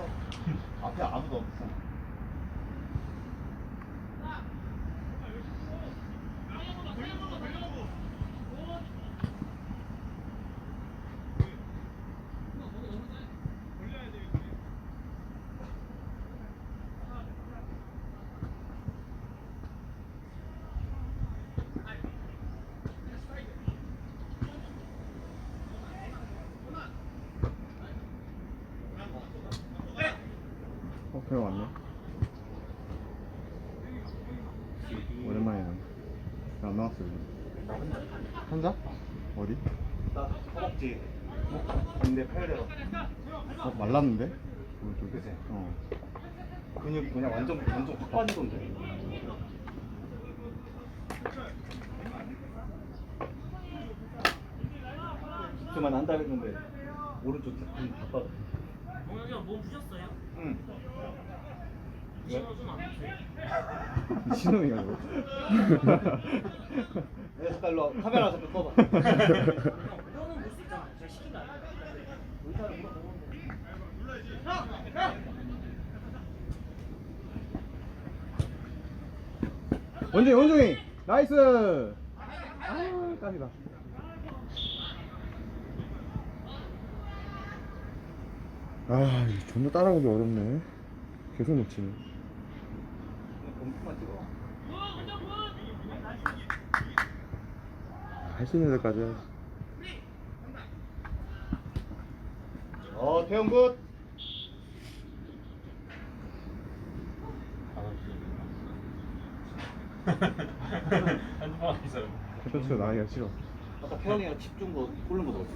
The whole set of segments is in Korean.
했어. 앞에 아무도 없어. 그래 왔네. 오랜만이네. 안 나왔어, 요즘. 나 혼자. 어디? 나 허벅지. 근데 팔려서 어, 말랐는데? 오른쪽에? 그치? 어. 근육이 그냥 완전 완전 확 빠지던데. 그만 한다 했는데 오른쪽 근육 다 빠져. 동혁이 형몸 부셨어요? 응. 신호이가 이거? 내 색깔로 카메라 색깔 꺼봐. 형 이거는 볼수 있잖아. 제가 시킨 거 아니에요? 의사를 물어보는데. 원종이, 원종이! 나이스! 아, 깜이다. 아, 이거 존나 따라오기 어렵네. 계속 놓치네. 공만 찍어. 할 수 있는 데까지 해야지. 어 태영 굿. 한두 번 있어요. 싫어. 아까 태영이가 집중 거 꼴른 거 넣었어.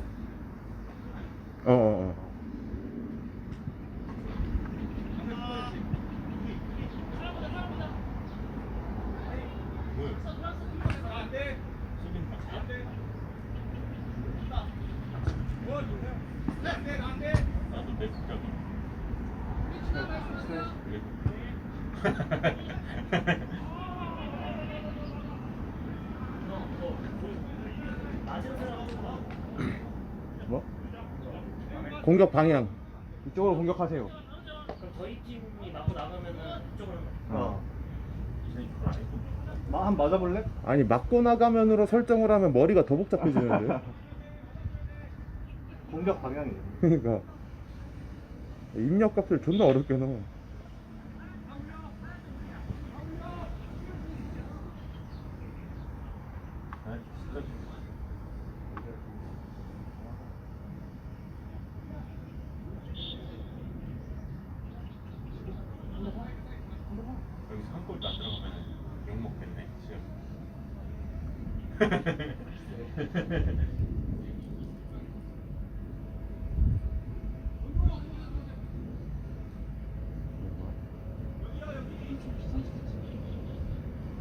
나도 내 국가도. 맞은 사람 좀 뭐? 공격 방향. 이쪽으로 공격하세요. 그럼 저희 팀이 맞고 나가면은 이쪽으로 어. 마, 한 맞아볼래? 아니 맞고 나가면으로 설정을 하면 머리가 더 복잡해지는데. 공격 방향이. 그러니까 입력 값을 존나 어렵게 넣어. 아, 진짜 여기서 한 골도 안 들어가면 욕 먹겠네 지금.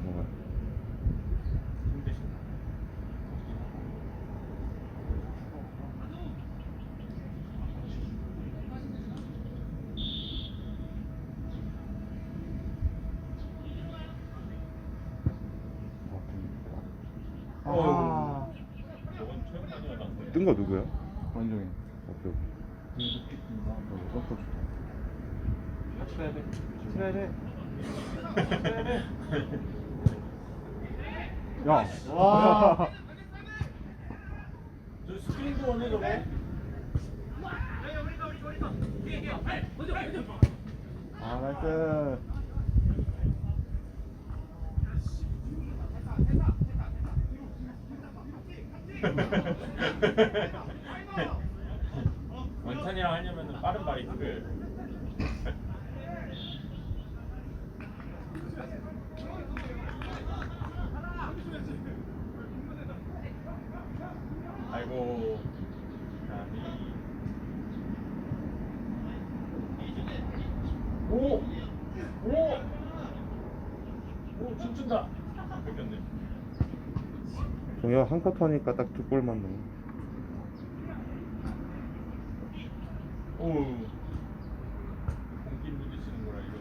뭐가? 힘드신가? 아. 저건 최근 많이 와봤는데. 뜬 거 누구야? 원종이. 오케이. 어, 좋다. 쳐야 돼. 쳐야 돼. 쳐야 돼. 야. 와. 저 스크린도 원해 저거. 아 나이스. 원찬이랑 하려면 빠른 바이트를. 아이고. 감이. 오! 오! 오, 춤춘다. 뺏겼네. 동혁 한 쿼터 하니까 딱 두 골만 넣어. 오. 공기 부딪히는 거라 이거.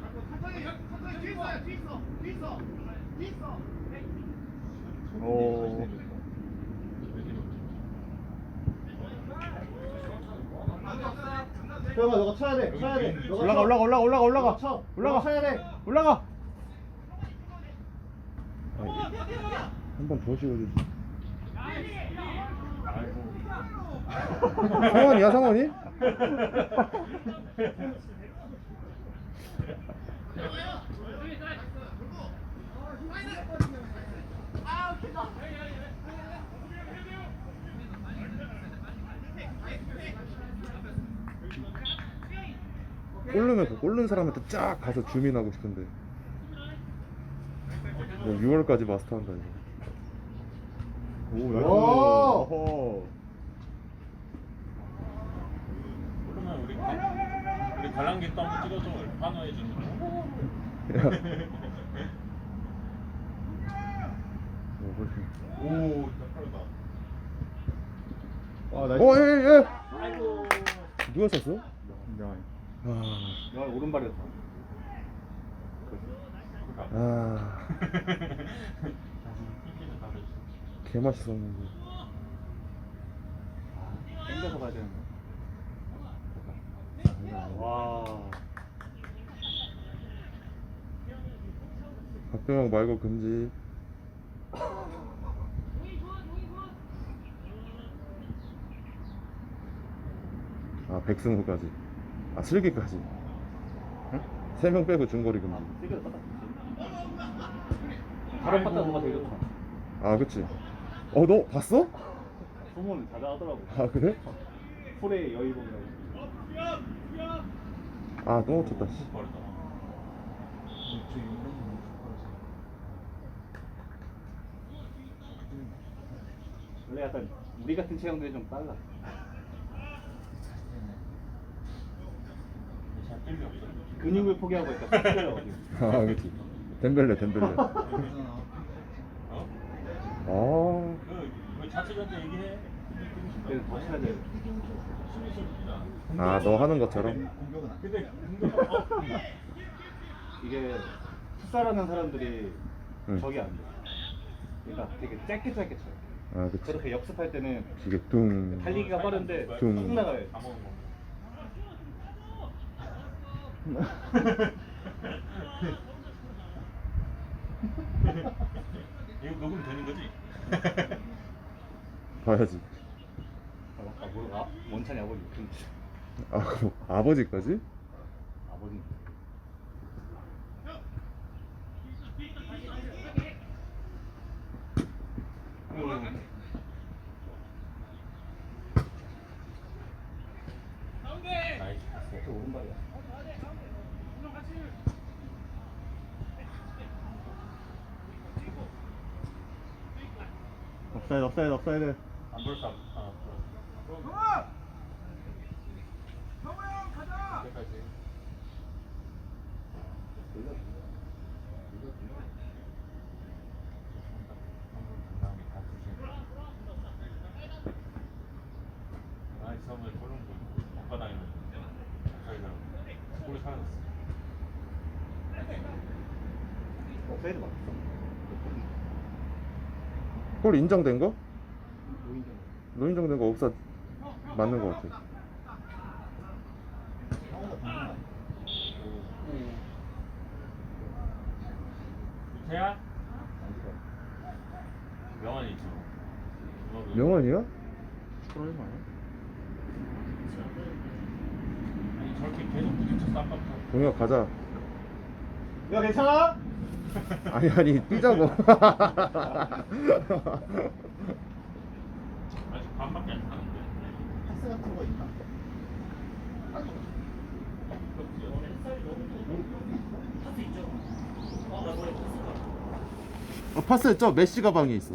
오. 태영아 너가 쳐야 돼 쳐야 돼 너가 올라가 쳐. 올라가 올라가 올라가 올라가 너가 쳐 올라가 쳐야 돼 올라가 한번더 씌워주지 상원이야 상원이? 꼴르면 그 꼴른 사람한테 쫙 가서 주민하고 싶은데. 뭐 6월까지 마스터한다 이거. 오 나이스. 어허. 그러면 우리 가, 우리 관람 객도 한번 찍어줘. 환호해 주는 거. 야. 오. 오. 아 나이스 어, 예, 예. 아이고. 누가 쐈어? 야, 아, 야 오른발이었어 아, 개 맛있었는데. 땡겨서 가야 되는 거와 박병영 말고 금지. 아, 백승호까지. 아, 슬기까지. 세 명 빼고 중거리 금지. 세개도 딱 다른 파트 누가 되게 좋다 아, 그치. 어, 너 봤어? 소문 자자하더라고 아, 그래? 폴의 여의봉이라고 아, 또 놓쳤다, 씨. 원래 약간 우리 같은 체형들이 좀 빨라. 근육을 포기하고 있다 아, 그치. 덴벨레, 덴벨레. 어? 아, 그, 얘기해. 아, 너 하는 것처럼? 근데 어? 이게 풋살하는 사람들이 응. 저기 안 돼. 그러니까 되게 짧게 짧게 쳐요. 아, 그치. 그렇게 역습할 때는 이게 뚱. 달리기가 빠른데 좀. 툭 나가요. 이거 녹음 되는 거지? 봐야지. 아, 뭐, 아, 원찬이 아버지 그 아, 그럼 아버지까지? 아버지. 음. 나이스. 그 오른발이야. 업사이드 업사이드 업사이드. 안 볼까? 아, 그럼. 이때까지. 아, 이 사람을 저런 거 엇가다니는 저희가 골이 사라졌어. 업사이드 맞았어. 골 인정된 거? 노인정. 너 인정 된 거 없어 맞는 거 같아. 유태야? 명환이 있죠. 명언이야? 프로그램 아니야? 아니 저렇게 계속 부딪혔어 아까부터. 동혁 가자. 야 괜찮아? 아니 아니 뛰자고. 반밖에 안 타는데. 파스 같은 거 있나? 파스 있죠. 아. 어, 파스했죠? 메시 가방에 있어.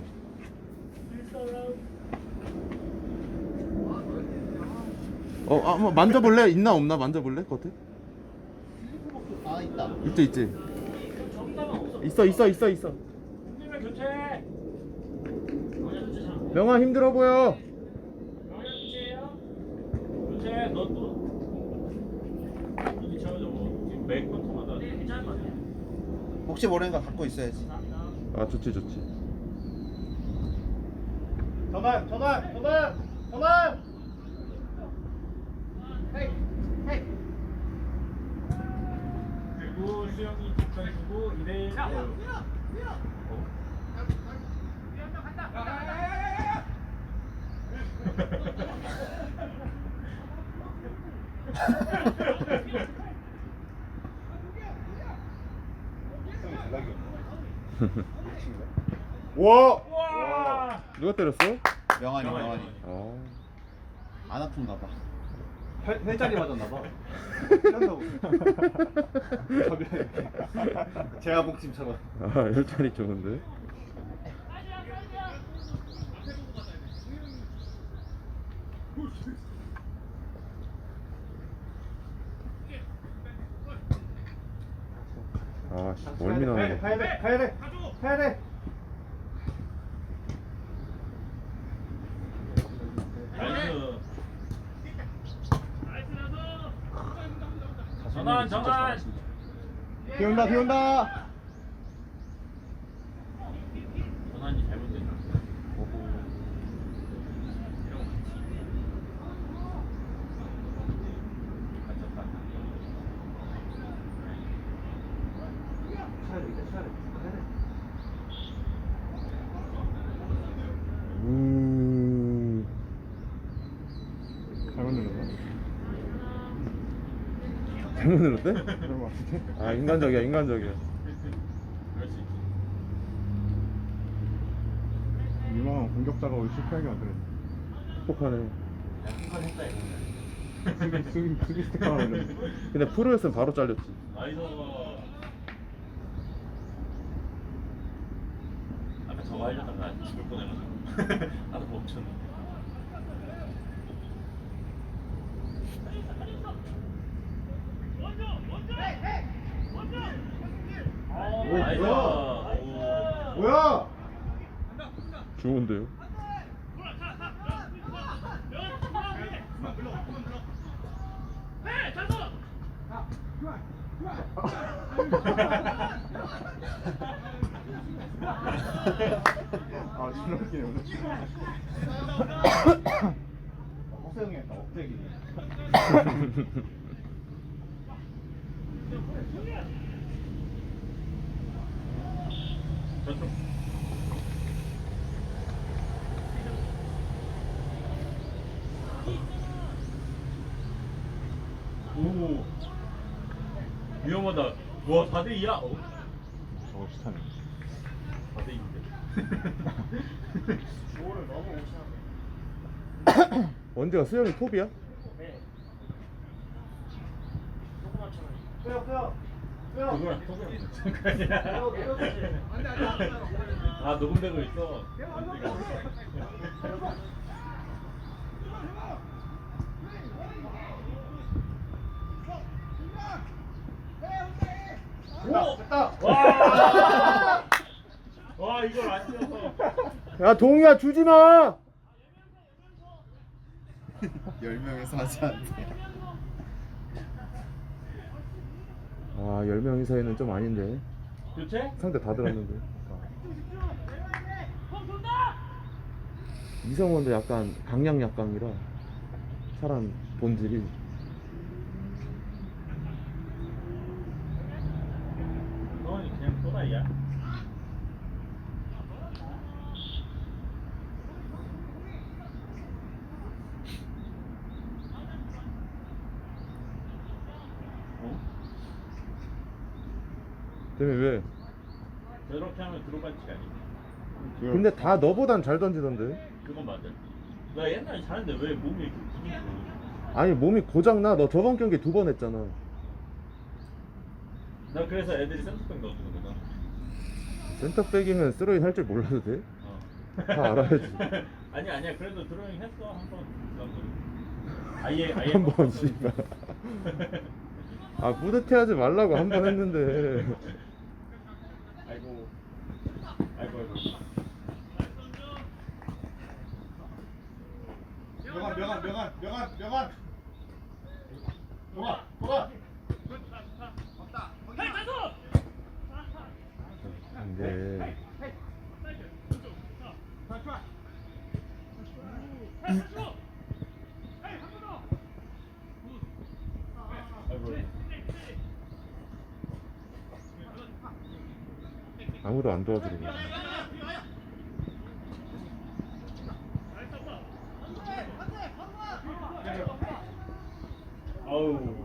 어, 아, 한번 만져볼래? 있나 없나 만져볼래? 겉에? 아 있다. 있지 있지. 있어 있어 있어 있어. 교체. 명아 힘들어 보여. 혹시 모르는 거 갖고 있어야지. 아 좋지 좋지. 저만 저만 저만 저만. 와! 와! 누가 때렸어? 명환이 명환이. 아. 안 아픈가 봐 회, 회자리 맞았나 봐. 딴다고. 제가 복침처럼. 아, 열차리 좋은데? 아, 씨, 멀미 거. 가야 돼, 가야 돼, 가야 돼. 나이스. 전환 전환. 비 온다, 비 온다. 전환이 잘못됐네 갇혔다 차야 돼, 이제 차야 돼. 가야 돼. 우. 잘못 눌렀나? 잘못 눌렀대? 그런 거 같은데. 아, 인간적이야, 인간적이야. 유망한 공격자가 오늘 실패하게 만드네. 야 한판 했다 이거 수비, 수비, 수비 스티커 하나 올렸네. 근데 프로였으면 바로 잘렸지. 나이스 아까 저거 하려다가 죽을 뻔해가지고 나도 멈췄네 오, 나이스 뭐야? 좋은데요? 아, 존나 웃기네, 오늘. 억세형이 했다, 억세기. 저쪽 오 위험하다 와 4대2야? 어? 저거 비슷하네. 4대2인데 조를 너무 오시는데. 원대가 수영이 톱이야? 네. 조그만 차는. 빼요, 빼요. 빼요. 누구랑 아 녹음되고 있어 오! 됐다! 와! 와 이걸 안 뛰어서 야, 동이야, 주지 마! 10명에서 하지 않네 아, 10명 이사이는 좀 아닌데. 교체? 상대 다 들었는데. 이성원도 약간 강약 약강이라 사람 본질이 너는 그냥 또라이야 때문에 왜? 저렇게 하면 들어갈지 아니 근데 다 너보단 잘 던지던데. 그건 맞아 나 옛날에 잘했는데 왜 몸이 이렇게 기분이 좋아 아니 몸이 고장 나. 너 저번 경기 두 번 했잖아. 나 그래서 애들이 센터백 넣어주는 거다 센터백이면 스로인 할줄 몰라도 돼? 어. 다 알아야지. 아니 아니야 그래도 드로잉 했어 한번 아예 아예 한 번. 씨발. 아 뿌듯해하지 말라고 한 번 했는데. 아이고 아이고 아이고 명한, 명한, 명한, 명한, 명한. 뭐가 뭐가 근데 아이고 아무도 안 도와주고. 아우.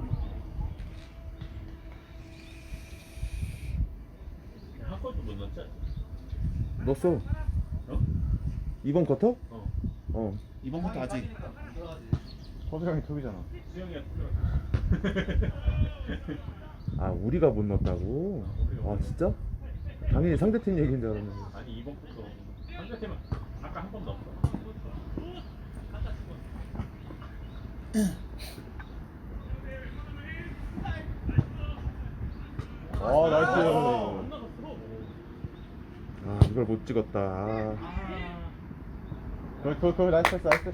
한 골도 못 넣었지? 넣었어. 어? 이번 쿼터? 어. 어. 이번 것도 아직 허수랑이 톱이잖아. 수영이가 아 우리가 못 넣었다고? 아 진짜? 당연히 상대팀 얘기인 줄 알았는데. 아니 이번 것도 상대팀은 아까 한 번 넣었어. 아 나이스. 아 이걸 못 찍었다. 아. 그, 그, 그, 나이스, 나이스, 나이스.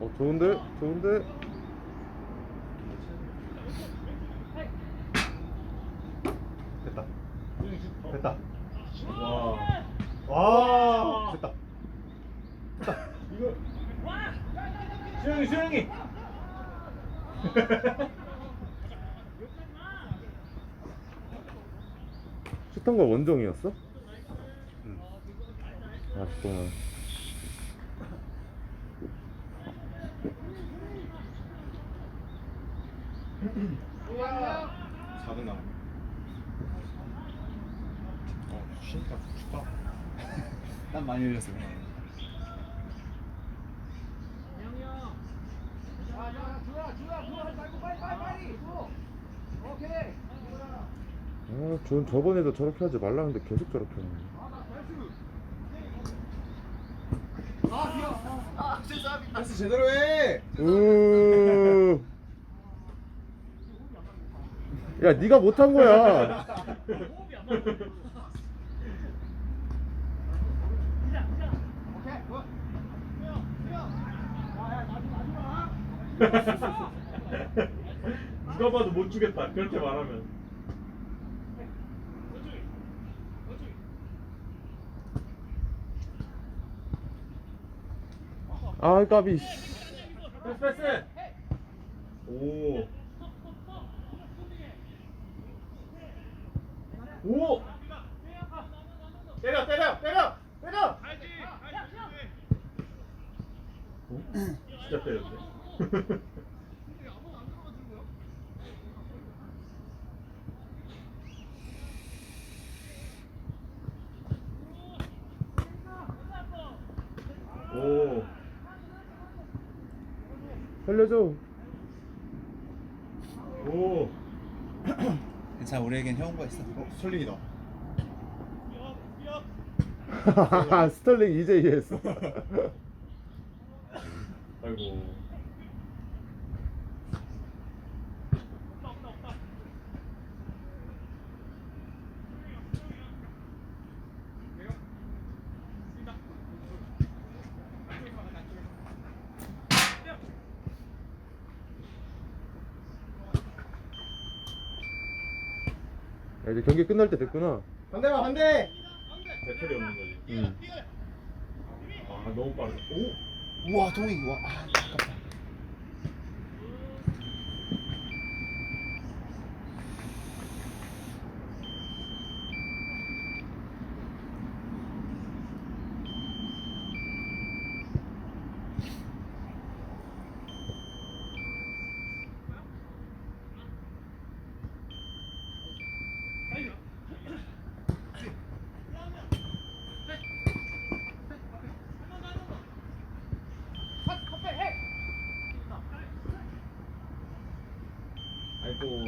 어 좋은데? 좋은데? 됐다. 수영이 슛. 어. 됐다. 와. 와, 됐다. 이거. 수영이 수영이. 슛한 거 원정이었어? 응. 아쉽구나. 작은 나무. 어, 쉬니까 춥다. 난 많이 흘렸어. 아, 전 저번에도 저렇게 하지 말라 는데 계속 저렇게 하네. 패스 제대로 해. 으. 야, 네가 못한 거야. 누가 봐도 못 주겠다. 그렇게 말하면. 아, 까비. 패스 패스. 오. 오. 때려 때려 때려 때려. 오? 진짜 때렸네. 오. 살려줘. 오. 괜찮아 우리에겐 형우가 있어. 어, 스털링이다. 스털링 이제 이해했어. 아이고. 야, 이제 경기 끝날 때 됐구나. 반대 봐, 반대! 배터리 없는 거지. 응. 아 너무 빠르다. 오. 우와 동이 와. 아, 아깝다. 아이고.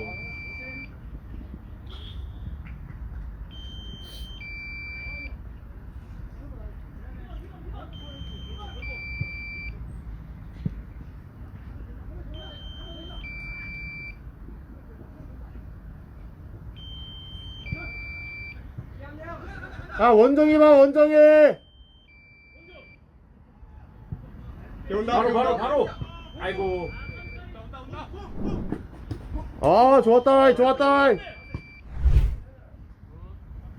아, 원정이 봐, 원정이! 바로 바로 바로. 아이고. 아, 좋았다, 좋았다!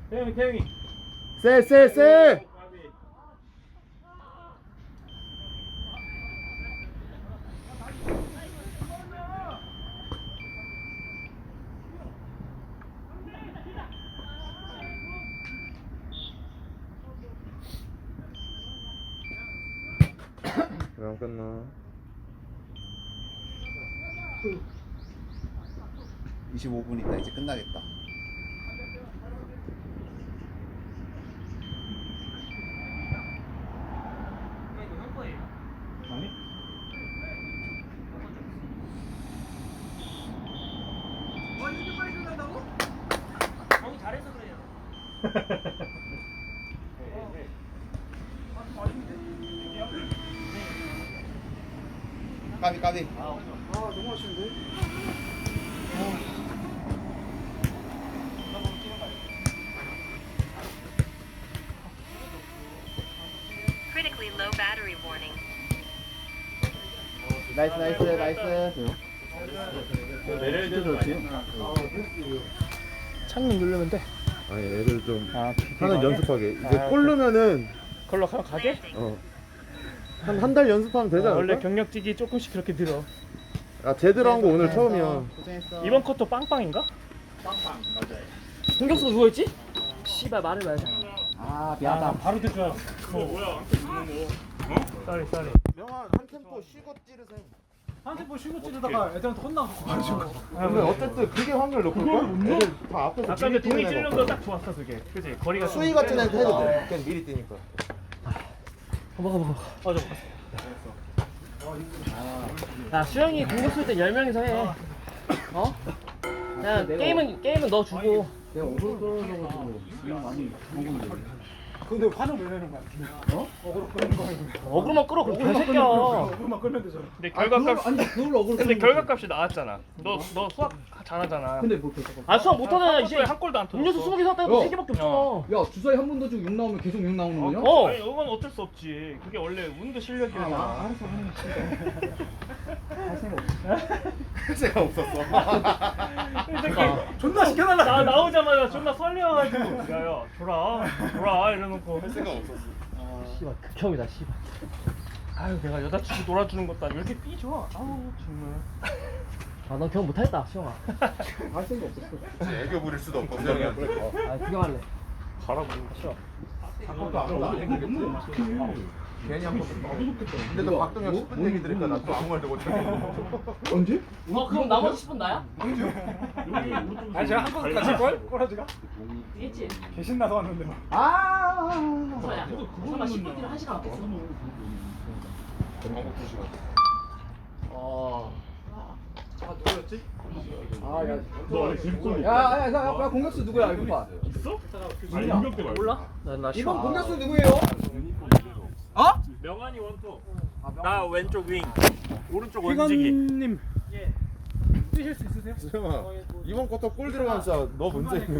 태영이 태영이. 쎄, 쎄, 쎄! 까비. 끝나 25분 있다 이제 끝나겠다. 이거 형 거예요. 아니? 형이 잘해서 그래요. 까비 까비. Critically low battery warning. 나이스 나이스 나이스. 내려야 되는 거 아니야? 창문 누르면 돼. 아니 애들 좀 아, 하는 연습하게 이제 아, 골 넣으면은 걸로 가, 가게? 어. 한 한 달 연습하면 되지 어, 않을까? 원래 경력직이 조금씩 그렇게 들어. 아 제대로 한 거 오늘 처음이야 고생했어. 이번 컷도 빵빵인가? 빵빵 맞아요. 공격수가 누워있지? 씨발 말을 말자. 아 아, 바로 돼. 그거 뭐야? 한테 거. 어? 쏘리, 쏘리. 명한 한 템포 쉬고 찌르세요 한테포 쉬고 찌르다가 애들한테 혼나고 가지고 근데 어쨌든 그게 확률 높을 걸? 애들 다 앞에서 아까 근데 미리 동이 찌르는 거딱 좋았어, 그게. 그지? 거리가 좀 수위 같은 애한테 해도 어. 돼 그냥 미리 뛰니까 먹어 먹어. 어, 저야 수영이 공격수 때 10명이서 해. 어? 그냥 게임은 게임은 너 주고. 내가 끌어가지고 그냥 많이 먹었는데 근데 화는 왜 내는 거야? 어? 어그로 끄는 거야 어그로만 끌어 그럼 개새끼야. 어그로만 끌면 되잖아 근데 결과값 아니 그걸 어그로 근데 거지. 결과값이 나왔잖아. 너 너 수학 잘하잖아. 근데 뭐 결과가 아 수학 못하잖아 이제. 한 골도 안 음료수 터졌어. 20개 샀다고 야. 3개밖에 없잖아. 야 주사위 한 번 더 주고 6 나오면 계속 6 나오는 거냐? 어. 아니, 이건 어쩔 수 없지. 그게 원래 운도 실력이잖아. 아, 알았어 하는 할 생각 없어 제가 없었어. 이 새끼 존나 시켜달라 나 나오자마자 존나 설레어가지고 야야 줘라 줘라 이 래놓고 생각 없었어. 씨발 극혐이다 씨발. 아유 내가 여자친구 놀아주는 것도 아니고 왜 이렇게 삐져 아우 정말 아넌 경험 못하겠다 수영아. 할 생각 없었어 애교 부릴 수도 없고 그냥 아 구경할래. 가라고 싫어. 아까도 안 나오고 맨날 괜히 한 번 근데 너 박동현 10분 얘기 들으니까 나 또 아무 말도 못하겠어 언제? 어 그럼 나머지 10분 나야? 아니 제가 한번 같이 걸? 꼬라지가? 있지. 계신 나서 왔는데 아. 야 설마 10분 뒤로 1시간 없겠어? 아 누구였지? 아 야 너 지금 야야 야 야, 공격수 누구야 이거 봐 있어? 아니 공격 때 말고. 몰라? 나나 이번 공격수 누구예요? 명환이 원톱. 나 왼쪽 윙. 오른쪽 원지기. 님 뛰실 수 있으세요? 수영아 이번 것도 골 들어가면 진짜 너 문제 있는